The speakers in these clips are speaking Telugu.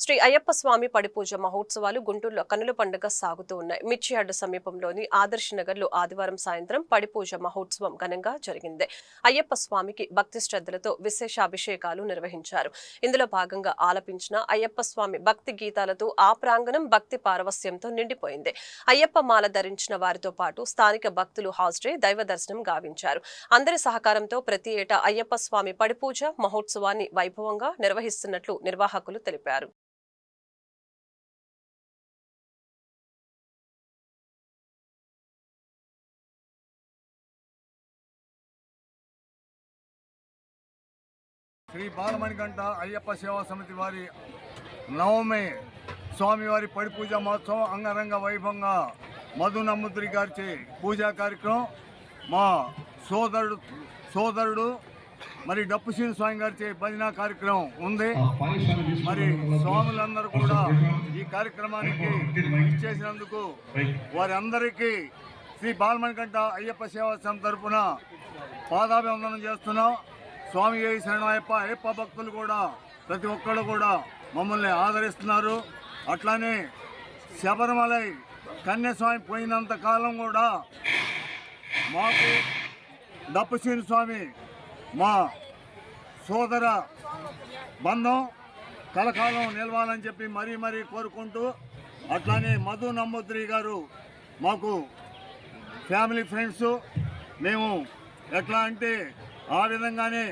శ్రీ అయ్యప్ప స్వామి పడిపూజ మహోత్సవాలు గుంటూరులో కన్నుల పండుగ సాగుతూ ఉన్నాయి. మిర్చియాడ్ సమీపంలోని ఆదర్శ నగర్లో ఆదివారం సాయంత్రం పడిపూజ మహోత్సవం ఘనంగా జరిగింది. అయ్యప్ప స్వామికి భక్తి శ్రద్ధలతో విశేష అభిషేకాలు నిర్వహించారు. ఇందులో భాగంగా ఆలపించిన అయ్యప్ప స్వామి భక్తి గీతాలతో ఆ ప్రాంగణం భక్తి పారవస్యంతో నిండిపోయింది. అయ్యప్ప మాల ధరించిన వారితో పాటు స్థానిక భక్తులు హాజరై దైవ దర్శనం గావించారు. అందరి సహకారంతో ప్రతి ఏటా అయ్యప్ప స్వామి పడిపూజ మహోత్సవాన్ని వైభవంగా నిర్వహిస్తున్నట్లు నిర్వాహకులు తెలిపారు. శ్రీ బాలమణికంఠ అయ్యప్ప సేవా సమితి వారి నవమి స్వామివారి పడి పూజ మహోత్సవం అంగరంగ వైభవంగా మధు నమ్ముద్రి గారిచే పూజా కార్యక్రమం. మా సోదరుడు సోదరుడు మరి డప్పుసీని స్వామి గారిచే భజన కార్యక్రమం ఉంది. మరి స్వాములందరూ కూడా ఈ కార్యక్రమానికి ఇచ్చేసినందుకు వారి అందరికీ శ్రీ బాలమణికంఠ అయ్యప్ప సేవా సమితి తరపున పాదాభివందనం చేస్తున్నాం. స్వామి ఏ శరణయ్యప్ప అయ్యప్ప భక్తులు కూడా ప్రతి ఒక్కరు కూడా మమ్మల్ని ఆదరిస్తున్నారు. అట్లానే శబరిమలై కన్యాస్వామి పోయినంత కాలం కూడా మాకు దప్పసీని స్వామి మా సోదర బంధం కలకాలం నిలవాలని చెప్పి మరీ మరీ కోరుకుంటూ అట్లానే మధు నమ్మోద్రి గారు మాకు ఫ్యామిలీ ఫ్రెండ్స్ మేము ఎట్లా అంటే ఆ విధంగానే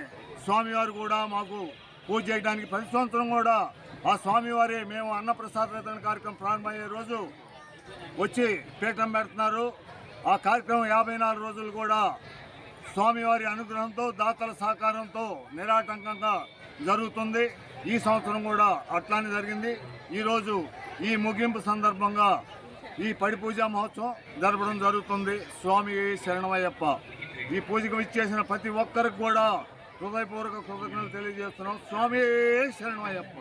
స్వామివారు కూడా మాకు పూజ చేయడానికి ప్రతి సంవత్సరం కూడా ఆ స్వామివారే మేము అన్నప్రసాద వితరణ కార్యక్రమం ప్రారంభమయ్యే రోజు వచ్చి పీఠం పెడుతున్నారు. ఆ కార్యక్రమం యాభై నాలుగు రోజులు కూడా స్వామివారి అనుగ్రహంతో దాతల సహకారంతో నిరాటంకంగా జరుగుతుంది. ఈ సంవత్సరం కూడా అట్లానే జరిగింది. ఈరోజు ఈ ముగింపు సందర్భంగా ఈ పడి పూజా మహోత్సవం జరపడం జరుగుతుంది. స్వామి శరణమయ్యప్ప. ఈ పూజకు ఇచ్చేసిన ప్రతి ఒక్కరికి కూడా హృదయపూర్వక కృతజ్ఞతలు తెలియజేస్తున్నాం. స్వామి శరణమయ్యప్ప.